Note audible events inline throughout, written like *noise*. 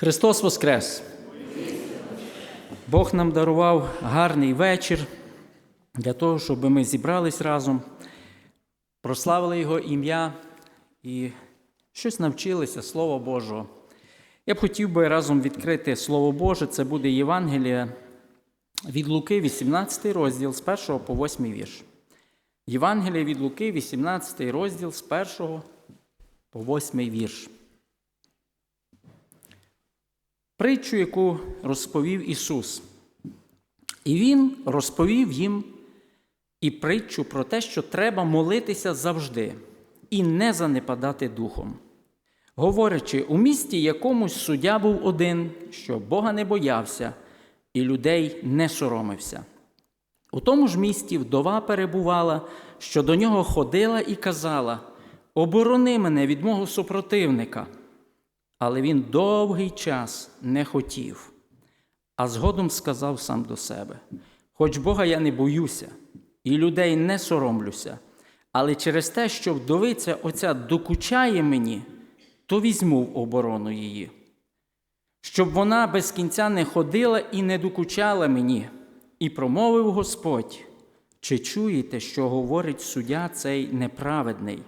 Христос Воскрес! Бог нам дарував гарний вечір для того, щоб ми зібрались разом, прославили Його ім'я і щось навчилися Слова Божого. Я б хотів би разом відкрити Слово Боже, це буде Євангелія від Луки, 18 розділ з 1 по 8 вірш. Євангелія від Луки, 18 розділ з 1 по 8 вірш. Притчу, яку розповів Ісус. І Він розповів їм і притчу про те, що треба молитися завжди і не занепадати духом. Говорячи, у місті якомусь суддя був один, що Бога не боявся і людей не соромився. У тому ж місті вдова перебувала, що до нього ходила і казала: Оборони мене від мого супротивника. Але він довгий час не хотів, а згодом сказав сам до себе: Хоч Бога я не боюся, і людей не соромлюся, але через те, що вдовиця оця докучає мені, то візьму в оборону її, щоб вона без кінця не ходила і не докучала мені, і промовив Господь, чи чуєте, що говорить суддя цей неправедний?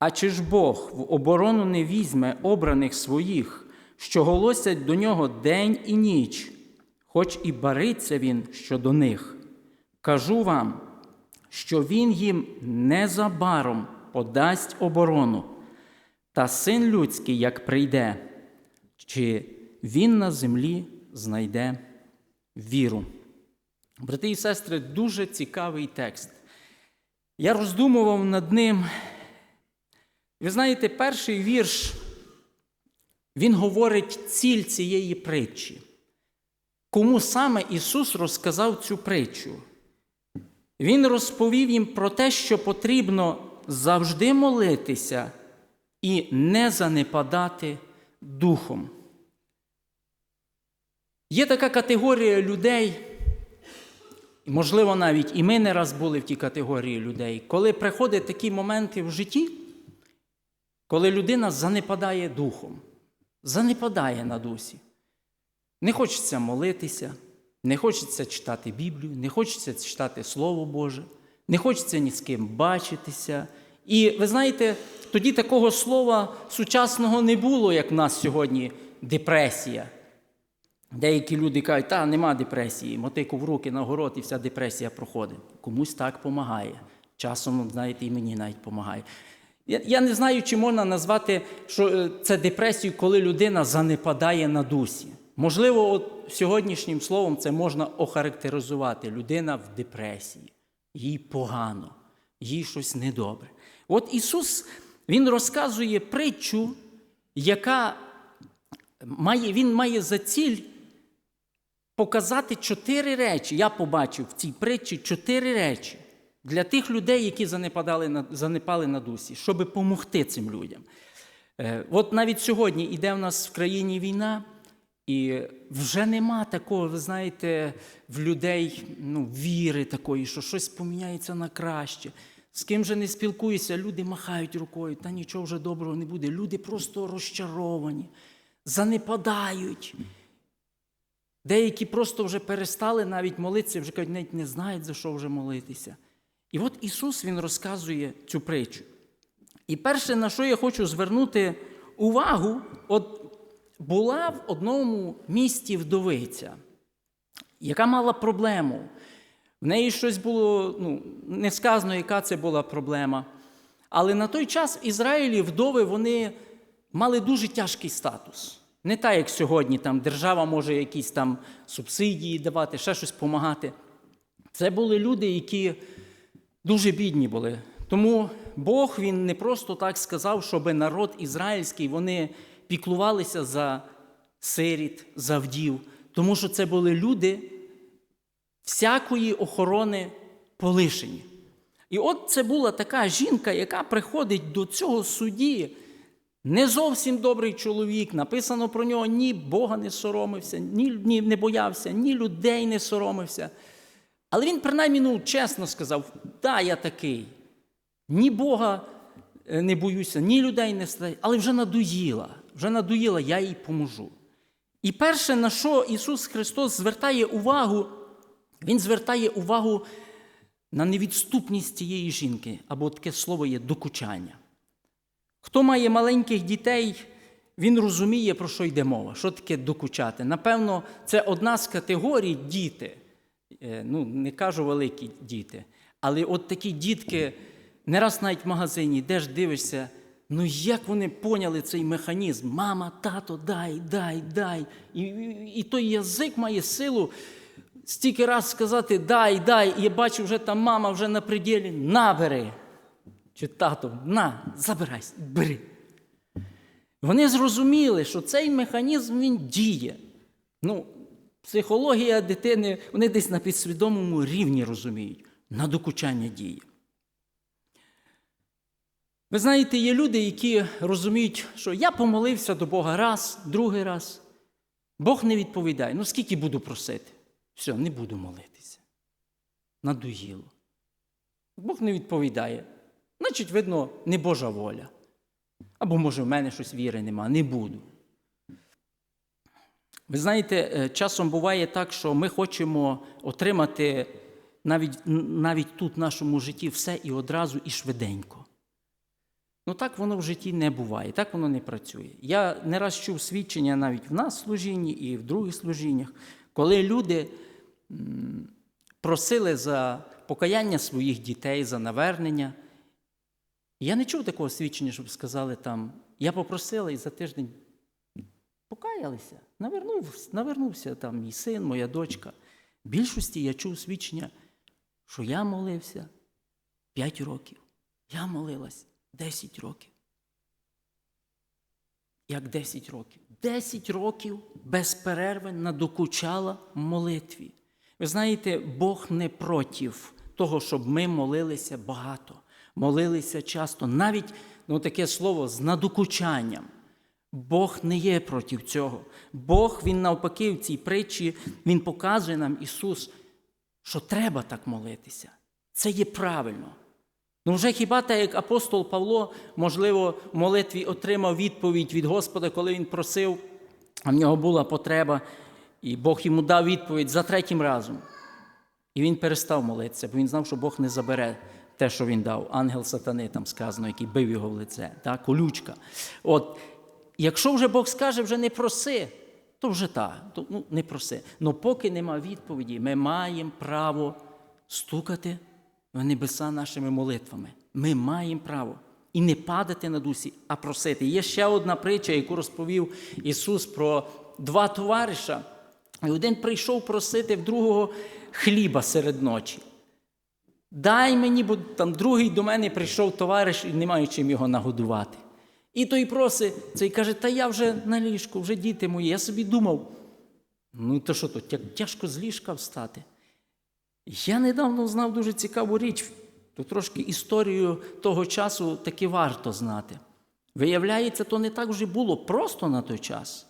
А чи ж Бог в оборону не візьме обраних своїх, що голосять до нього день і ніч, хоч і бариться він щодо них? Кажу вам, що він їм незабаром подасть оборону, та син людський, як прийде, чи він на землі знайде віру. Брати і сестри, дуже цікавий текст. Я роздумував над ним. Ви знаєте, перший вірш, він говорить ціль цієї притчі. Кому саме Ісус розказав цю притчу? Він розповів їм про те, що потрібно завжди молитися і не занепадати духом. Є така категорія людей, можливо, навіть і ми не раз були в тій категорії людей, коли приходять такі моменти в житті, коли людина занепадає духом, занепадає на дусі. Не хочеться молитися, не хочеться читати Біблію, не хочеться читати Слово Боже, не хочеться ні з ким бачитися. І ви знаєте, тоді такого слова сучасного не було, як в нас сьогодні депресія. Деякі люди кажуть, та нема депресії, мотику в руки на город і вся депресія проходить. Комусь так допомагає. Часом, знаєте, і мені навіть допомагає. Я, я не знаю, чи можна назвати що е, це депресію, коли людина занепадає на дусі. Можливо, от сьогоднішнім словом це можна охарактеризувати. Людина в депресії, їй погано, їй щось недобре. От Ісус Він розказує притчу, яка має, Він має за ціль показати чотири речі. Я побачив в цій притчі чотири речі для тих людей, які занепадали на, занепали на дусі, щоб допомогти цим людям. Е, От навіть сьогодні йде в нас в країні війна, і вже нема такого, ви знаєте, в людей ну, віри такої, що щось поміняється на краще. З ким же не спілкуюся, люди махають рукою, та нічого вже доброго не буде. Люди просто розчаровані, занепадають. Деякі просто вже перестали навіть молитися, вже кажуть, навіть не знають, за що вже молитися. І от Ісус Він розказує цю притчу. І перше, на що я хочу звернути увагу, от була в одному місті вдовиця, яка мала проблему. В неї щось було, ну, не сказано, яка це була проблема. Але на той час в Ізраїлі вдови вони мали дуже тяжкий статус. Не так, як сьогодні, там держава може якісь там субсидії давати, ще щось допомагати. Це були люди, які дуже бідні були. Тому Бог він не просто так сказав, щоб народ ізраїльський вони піклувалися за сиріт, за вдів, тому що це були люди всякої охорони полишені. І от це була така жінка, яка приходить до цього судді. Не зовсім добрий чоловік, написано про нього, ні Бога не соромився, ні, ні не боявся, ні людей не соромився. Але він, принаймні, ну, чесно сказав: да, я такий. Ні Бога не боюся, ні людей не стає, але вже надоїла. Вже надоїла, я їй поможу. І перше, на що Ісус Христос звертає увагу, Він звертає увагу на невідступність цієї жінки, або таке слово є докучання. Хто має маленьких дітей, він розуміє, про що йде мова, що таке докучати. Напевно, це одна з категорій діти. Е, Ну, не кажу великі діти, але от такі дітки, не раз навіть в магазині йдеш, дивишся, ну як вони поняли цей механізм? Мама, тато, дай, дай, дай. І, і, той язик має силу стільки раз сказати дай, дай, і я бачу, вже там мама вже на пределі, набери. Чи тато, на, забирайся, бери. Вони зрозуміли, що цей механізм він діє. Ну, психологія дитини, вони десь на підсвідомому рівні розуміють, на докучання діє. Ви знаєте, є люди, які розуміють, що я помолився до Бога раз, другий раз. Бог не відповідає. Ну, скільки буду просити? Все, не буду молитися. Надоїло. Бог не відповідає. Значить, видно, не Божа воля. Або, може, в мене щось віри нема, не буду. Ви знаєте, е, часом буває так, що ми хочемо отримати навіть, навіть тут, в нашому житті, все і одразу, і швиденько. Ну так воно в житті не буває, так воно не працює. Я не раз чув свідчення навіть в нас в служінні і в других служіннях, коли люди просили за покаяння своїх дітей, за навернення. Я не чув такого свідчення, щоб сказали там, я попросила і за тиждень покаялися, навернувся, навернувся там мій син, моя дочка. В більшості я чув свідчення, що я молився 5 років, я молилась 10 років. Як 10 років? 10 років без перерви надокучала молитві. Ви знаєте, Бог не проти того, щоб ми молилися багато, молилися часто, навіть ну, таке слово з надокучанням. Бог не є проти цього. Бог, Він навпаки, в цій притчі, Він показує нам Ісус, що треба так молитися. Це є правильно. Ну, вже хіба так, як апостол Павло, можливо, в молитві отримав відповідь від Господа, коли він просив, а в нього була потреба, і Бог йому дав відповідь за третім разом. І він перестав молитися, бо він знав, що Бог не забере те, що він дав. Ангел сатани, там сказано, який бив його в лице, так, колючка. От, якщо вже Бог скаже, вже не проси, то вже так, то, ну, не проси. Але поки нема відповіді, ми маємо право стукати в небеса нашими молитвами. Ми маємо право. І не падати на дусі, а просити. Є ще одна притча, яку розповів Ісус про два товариша. І один прийшов просити в другого хліба серед ночі. Дай мені, бо там другий до мене прийшов товариш і не маю чим його нагодувати. І той просить, цей каже, та я вже на ліжку, вже діти мої. Я собі думав, ну то що то, тяжко з ліжка встати. Я недавно знав дуже цікаву річ, то трошки історію того часу таки варто знати. Виявляється, то не так вже було просто на той час.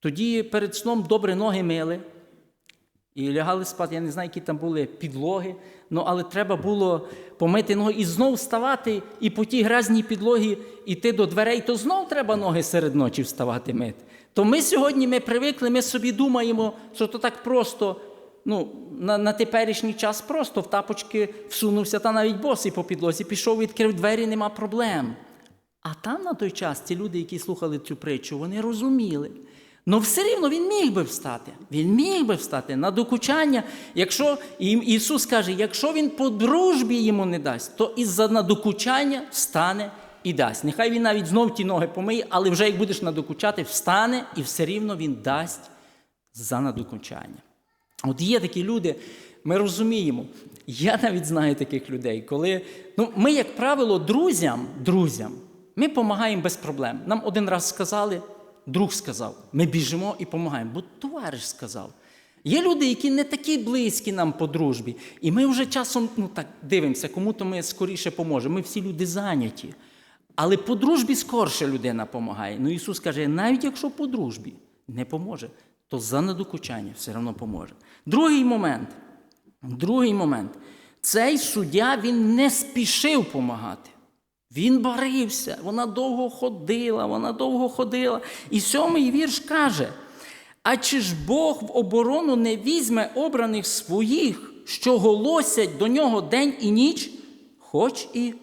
Тоді перед сном добре ноги мили і лягали спати. Я не знаю, які там були підлоги, ну, але треба було помити ноги і знов вставати, і по тій грязній підлогі йти до дверей, то знов треба ноги серед ночі вставати мити. То ми сьогодні ми привикли, ми собі думаємо, що то так просто ну, на на теперішній час просто в тапочки всунувся, та навіть босий по підлозі, пішов, відкрив двері, нема проблем. А там на той час ці люди, які слухали цю притчу, вони розуміли. Ну все рівно він міг би встати. Він міг би встати на докучання. Якщо Ісус каже, якщо він по дружбі йому не дасть, то із-за надокучання встане і дасть. Нехай він навіть знов ті ноги помиє, але вже як будеш надокучати, встане і все рівно він дасть за надокучання. От є такі люди, ми розуміємо. Я навіть знаю таких людей, коли ну, ми, як правило, друзям, друзям, ми допомагаємо без проблем. Нам один раз сказали, друг сказав, ми біжимо і допомагаємо, бо товариш сказав. Є люди, які не такі близькі нам по дружбі, і ми вже часом ну, так дивимося, кому-то ми скоріше поможемо. Ми всі люди зайняті. Але по дружбі скорше людина допомагає. Ну Ісус каже, навіть якщо по дружбі не поможе, то за надокучання все одно поможе. Другий момент. Другий момент. Цей суддя він не спішив помагати. Він борився, вона довго ходила, вона довго ходила. І сьомий вірш каже: А чи ж Бог в оборону не візьме обраних своїх, що голосять до нього день і ніч, хоч і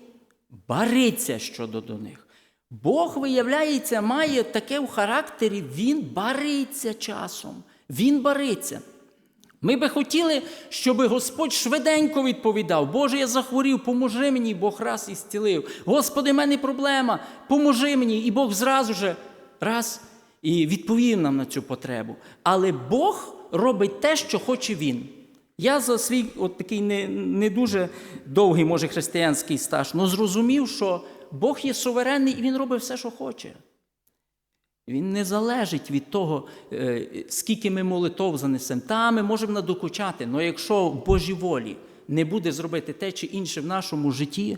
бариться щодо до них? Бог, виявляється, має таке в характері, він бариться часом. Він бариться. Ми би хотіли, щоб Господь швиденько відповідав: Боже, я захворів, поможи мені, Бог раз і зцілив. Господи, в мене проблема, поможи мені. І Бог зразу же раз і відповів нам на цю потребу. Але Бог робить те, що хоче Він. Я за свій от такий не, не дуже довгий, може, християнський стаж, але зрозумів, що Бог є суверенний і Він робить все, що хоче. Він не залежить від того, е, скільки ми молитов занесемо. Та ми можемо надокучати, але якщо в Божій волі не буде зробити те чи інше в нашому житті,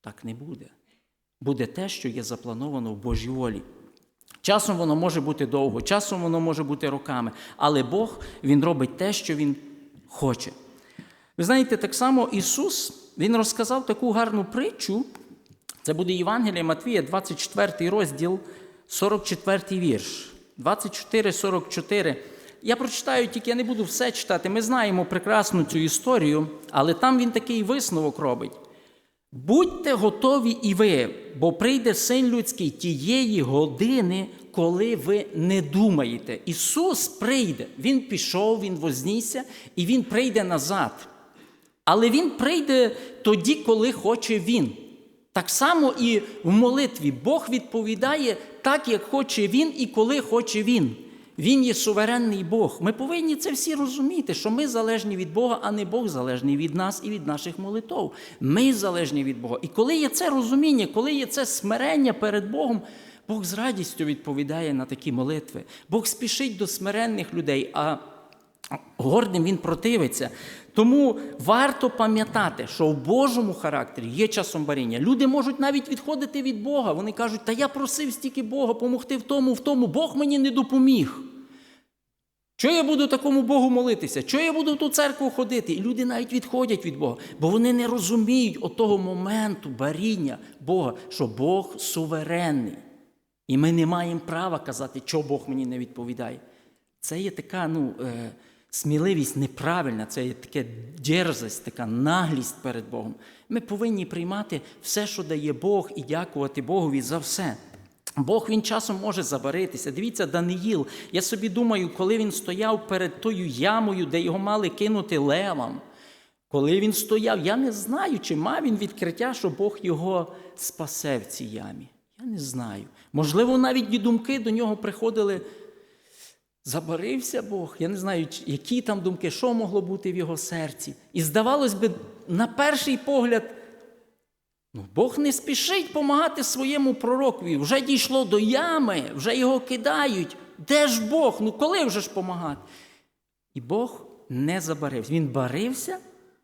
так не буде. Буде те, що є заплановано в Божій волі. Часом воно може бути довго, часом воно може бути роками, але Бог Він робить те, що Він хоче. Ви знаєте, так само Ісус Він розказав таку гарну притчу. Це буде Євангелія Матвія, 24 розділ, 44 вірш. 24-44. Я прочитаю, тільки я не буду все читати. Ми знаємо прекрасну цю історію, але там він такий висновок робить. Будьте готові і ви, бо прийде син людський тієї години, коли ви не думаєте. Ісус прийде, Він пішов, Він вознісся, і Він прийде назад. Але Він прийде тоді, коли хоче Він. Так само і в молитві Бог відповідає так, як хоче Він і коли хоче Він. Він є суверенний Бог. Ми повинні це всі розуміти, що ми залежні від Бога, а не Бог залежний від нас і від наших молитов. Ми залежні від Бога. І коли є це розуміння, коли є це смирення перед Богом, Бог з радістю відповідає на такі молитви. Бог спішить до смиренних людей, а гордим він противиться. Тому варто пам'ятати, що в Божому характері є часом баріння. Люди можуть навіть відходити від Бога. Вони кажуть, та я просив стільки Бога помогти в тому, в тому, Бог мені не допоміг. Чого я буду такому Богу молитися? Чого я буду в ту церкву ходити? І люди навіть відходять від Бога, бо вони не розуміють отого моменту баріння Бога, що Бог суверенний. І ми не маємо права казати, що Бог мені не відповідає. Це є така ну, е, сміливість неправильна, це є таке дерзость, така наглість перед Богом. Ми повинні приймати все, що дає Бог, і дякувати Богові за все. Бог він часом може забаритися. Дивіться, Даниїл. Я собі думаю, коли він стояв перед тою ямою, де його мали кинути левам. Коли він стояв, я не знаю, чи мав він відкриття, що Бог його спасе в цій ямі. Я не знаю. Можливо, навіть і думки до нього приходили. Забарився Бог. Я не знаю, які там думки, що могло бути в його серці. І здавалось би, на перший погляд, ну, Бог не спішить допомагати своєму пророкові. Вже дійшло до ями, вже його кидають. Де ж Бог? Ну коли вже ж помагати? І Бог не забарився. Він барився,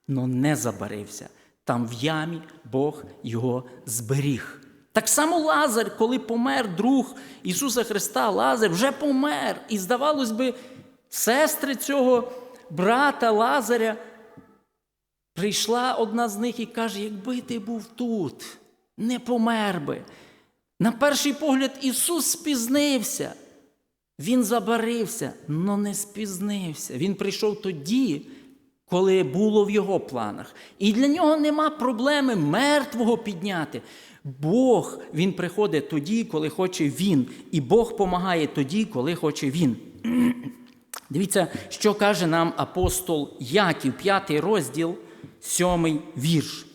але не забарився. Там в ямі Бог його зберіг. Так само Лазар, коли помер друг Ісуса Христа, Лазар вже помер. І здавалось би, сестри цього брата Лазаря, прийшла одна з них і каже: якби ти був тут, не помер би. На перший погляд, Ісус спізнився. Він забарився, але не спізнився. Він прийшов тоді, коли було в його планах. І для нього нема проблеми мертвого підняти. Бог він приходить тоді, коли хоче Він. І Бог допомагає тоді, коли хоче Він. *clears throat* Дивіться, що каже нам апостол Яків, п'ятий розділ, сьомий вірш.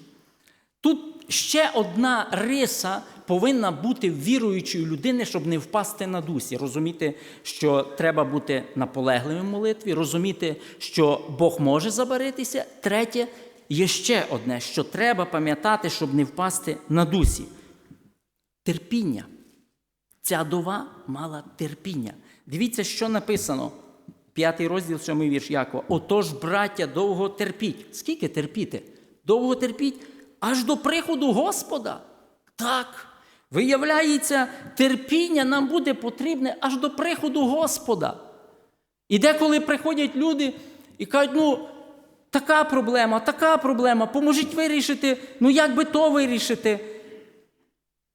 Тут ще одна риса повинна бути в віруючої людини, щоб не впасти на дусі. Розуміти, що треба бути наполегливим в молитві, розуміти, що Бог може забаритися. Третє, є ще одне, що треба пам'ятати, щоб не впасти на дусі. Терпіння. Ця дова мала терпіння. Дивіться, що написано. П'ятий розділ, сьомий вірш Якова. Отож, браття, довго терпіть. Скільки терпіти? Довго терпіть аж до приходу Господа. Так. Виявляється, терпіння нам буде потрібне аж до приходу Господа. І деколи приходять люди і кажуть, ну, така проблема, така проблема, поможіть вирішити, ну як би то вирішити?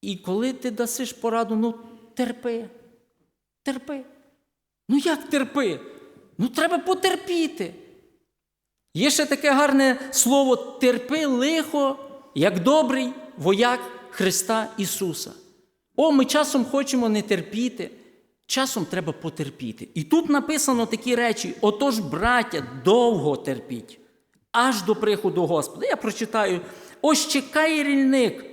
І коли ти дасиш пораду, ну терпи, терпи. Ну як терпи? Ну треба потерпіти. Є ще таке гарне слово терпи лихо, як добрий вояк Христа Ісуса. О, ми часом хочемо не терпіти, часом треба потерпіти. І тут написано такі речі: отож, браття, довго терпіть, аж до приходу Господа. Я прочитаю: ось чекає рільник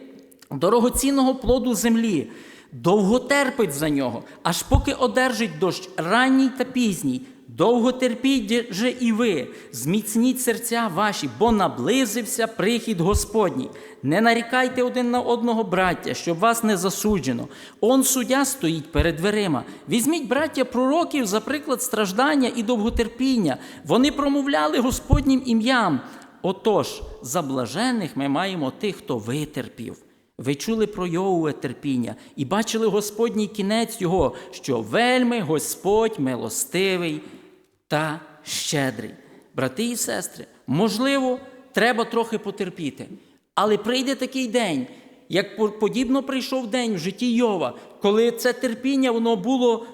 дорогоцінного плоду землі, довго терпить за нього, аж поки одержить дощ ранній та пізній. Довго терпіть же і ви, зміцніть серця ваші, бо наблизився прихід Господній. Не нарікайте один на одного, браття, щоб вас не засуджено. Он суддя стоїть перед дверима. Візьміть, браття, пророків за приклад страждання і довготерпіння. Вони промовляли Господнім ім'ям. Отож, за блажених ми маємо тих, хто витерпів. Ви чули про Йовове терпіння і бачили Господній кінець його, що вельми Господь милостивий та щедрий. Брати і сестри, можливо, треба трохи потерпіти, але прийде такий день, як подібно прийшов день в житті Йова, коли це терпіння воно було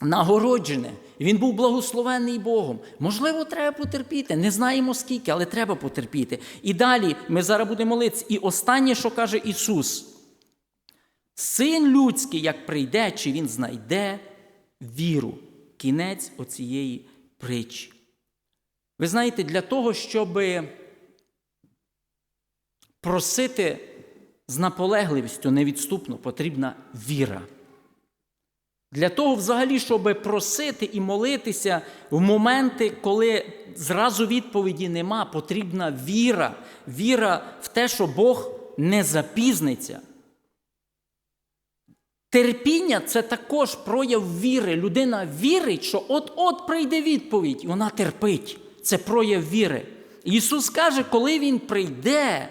нагороджене. Він був благословений Богом. Можливо, треба потерпіти. Не знаємо скільки, але треба потерпіти. І далі ми зараз будемо молитися. І останнє, що каже Ісус: Син людський, як прийде, чи він знайде віру. Кінець оцієї притчі. Ви знаєте, для того, щоб просити з наполегливістю невідступно, потрібна віра. Для того, взагалі, щоб просити і молитися в моменти, коли зразу відповіді нема, потрібна віра. Віра в те, що Бог не запізниться. Терпіння це також прояв віри. Людина вірить, що от-от прийде відповідь, і вона терпить. Це прояв віри. Ісус каже, коли Він прийде,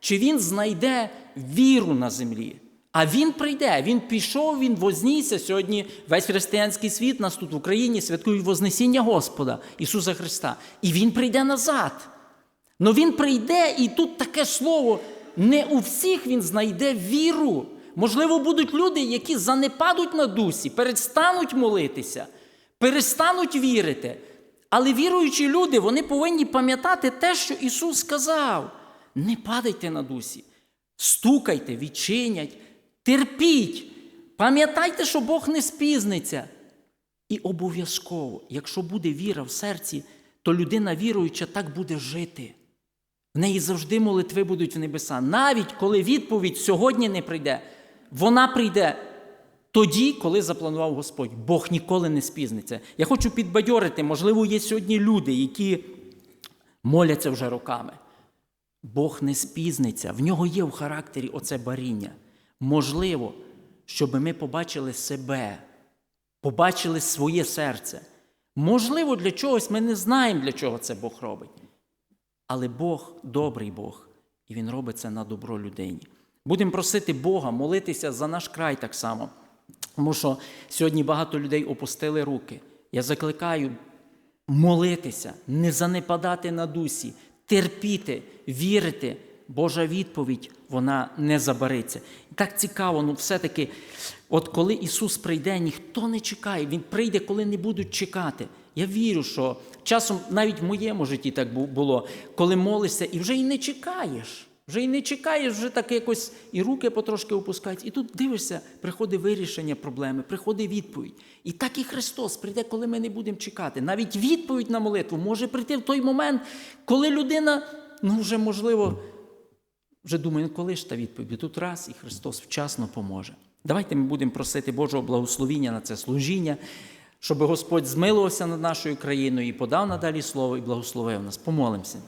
чи Він знайде віру на землі. А Він прийде, Він пішов, Він вознісся. Сьогодні весь християнський світ нас тут в Україні святкують Вознесіння Господа Ісуса Христа. І Він прийде назад. Но Він прийде, і тут таке слово: не у всіх Він знайде віру. Можливо, будуть люди, які занепадуть на дусі, перестануть молитися, перестануть вірити. Але віруючі люди, вони повинні пам'ятати те, що Ісус сказав. Не падайте на дусі, стукайте, відчинять, терпіть. Пам'ятайте, що Бог не спізниться. І обов'язково, якщо буде віра в серці, то людина віруюча так буде жити. В неї завжди молитви будуть в небеса. Навіть коли відповідь сьогодні не прийде, вона прийде тоді, коли запланував Господь. Бог ніколи не спізниться. Я хочу підбадьорити, можливо, є сьогодні люди, які моляться вже роками. Бог не спізниться, в нього є в характері оце баріння. Можливо, щоб ми побачили себе, побачили своє серце. Можливо, для чогось ми не знаємо, для чого це Бог робить. Але Бог добрий Бог, і Він робить це на добро людині. Будемо просити Бога молитися за наш край так само. Тому що сьогодні багато людей опустили руки. Я закликаю молитися, не занепадати на дусі, терпіти, вірити. Божа відповідь, вона не забариться. Так цікаво, ну все-таки, от коли Ісус прийде, ніхто не чекає, Він прийде, коли не будуть чекати. Я вірю, що часом навіть в моєму житті так було, коли молишся і вже й не чекаєш. Вже й не чекаєш, вже так якось і руки потрошки опускаються. І тут дивишся, приходить вирішення проблеми, приходить відповідь. І так і Христос прийде, коли ми не будемо чекати. Навіть відповідь на молитву може прийти в той момент, коли людина, ну вже можливо, вже думає, ну коли ж та відповідь? Тут раз і Христос вчасно поможе. Давайте ми будемо просити Божого благословіння на це служіння, щоб Господь змилувався над нашою країною і подав надалі слово і благословив нас. Помолимося.